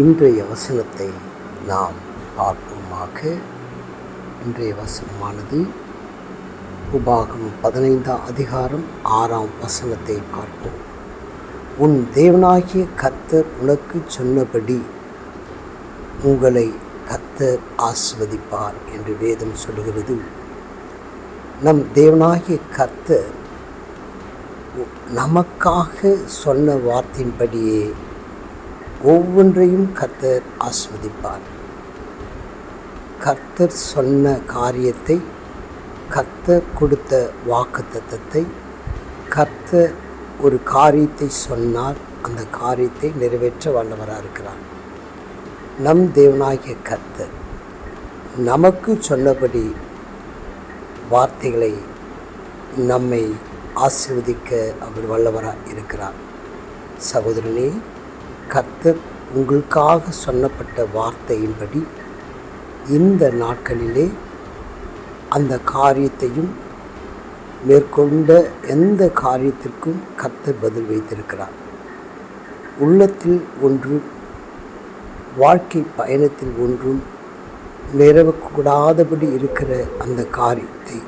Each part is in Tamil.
இன்றைய வசனத்தை நாம் பார்ப்போமாக. இன்றைய வசனமானது உபாகம் பதினைந்தாம் அதிகாரம் ஆறாம் வசனத்தை பார்ப்போம். உன் தேவனாகிய கர்த்தர் உனக்கு சொன்னபடி உங்களை கத்தர் ஆஸ்வதிப்பார் என்று வேதம் சொல்லுகிறது. நம் தேவனாகிய கர்த்தர் நமக்காக சொன்ன வார்த்தையின்படியே ஒவ்வொன்றையும் கர்த்தர் ஆஸ்வதிப்பார். கர்த்தர் சொன்ன காரியத்தை கர்த்தர் கொடுத்த வாக்குத்தத்தத்தை கர்த்தர் ஒரு காரியத்தை சொன்னால் அந்த காரியத்தை நிறைவேற்ற வல்லவராக இருக்கிறார். நம் தேவனாகிய கர்த்தர் நமக்கு சொன்னபடி வார்த்தைகளை நம்மை ஆசிர்வதிக்க அவர் வல்லவராக இருக்கிறார். சகோதரனே கர்த்தர் உங்களுக்காக சொன்னப்பட்ட வார்த்தையின்படி இந்த நாட்களிலே அந்த காரியத்தையும் மேற்கொண்ட எந்த காரியத்திற்கும் கர்த்தர் பதில் வைத்திருக்கிறார். உள்ளத்தில் ஒன்று வாழ்க்கை பயணத்தில் ஒன்றும் நிறைவேறக்கூடாதபடி இருக்கிற அந்த காரியத்தை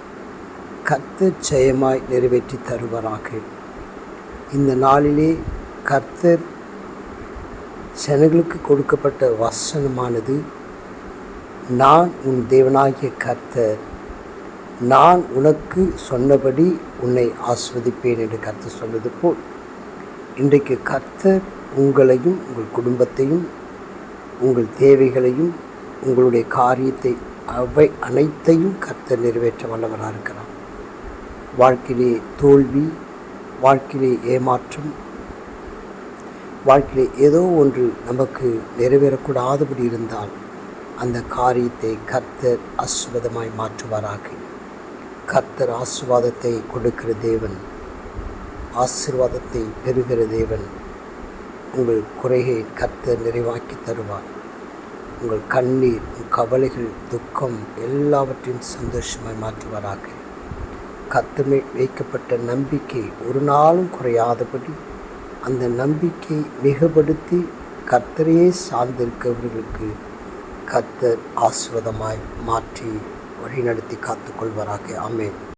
கர்த்தர் ஜெயமாய் நிறைவேற்றி தருவாராக. இந்த நாளிலே கர்த்தர் ஜனங்களுக்கு கொடுக்கப்பட்ட வசனமானது நான் உன் தேவனாகிய கர்த்தர் நான் உனக்கு சொன்னபடி உன்னை ஆஸ்வதிப்பேன் என்று கர்த்தர் சொன்னது போல் இன்றைக்கு கர்த்தர் உங்களையும் உங்கள் குடும்பத்தையும் உங்கள் தேவைகளையும் உங்களுடைய காரியத்தை அவை அனைத்தையும் கர்த்தர் நிறைவேற்ற வல்லவராக இருக்கிறார் வாழ்க்கையிலே தோல்வி வாழ்க்கையிலே ஏமாற்றம் வாழ்க்கையில் ஏதோ ஒன்று நமக்கு நிறைவேறக்கூடாதபடி இருந்தால் அந்த காரியத்தை கர்த்தர் ஆசுவாதமாய் மாற்றுவாராக. கர்த்தர் ஆசுவாதத்தை கொடுக்கிற தேவன் ஆசீர்வாதத்தை பெறுகிற தேவன் உங்கள் குறையை கர்த்தர் நிறைவாக்கி தருவார். உங்கள் கண்ணீர் உங்கள் கவலைகள் துக்கம் எல்லாவற்றையும் சந்தோஷமாய் மாற்றுவாராக. கத்தமே வைக்கப்பட்ட நம்பிக்கை ஒரு நாளும் குறையாதபடி அந்த நம்பிக்கை மிகப்படுத்தி கர்த்தரையே சார்ந்திருக்கிறவர்களுக்கு கர்த்தர் ஆசிரதமாய் மாற்றி வழிநடத்தி காத்துக்கொள்வாராக. அமேன்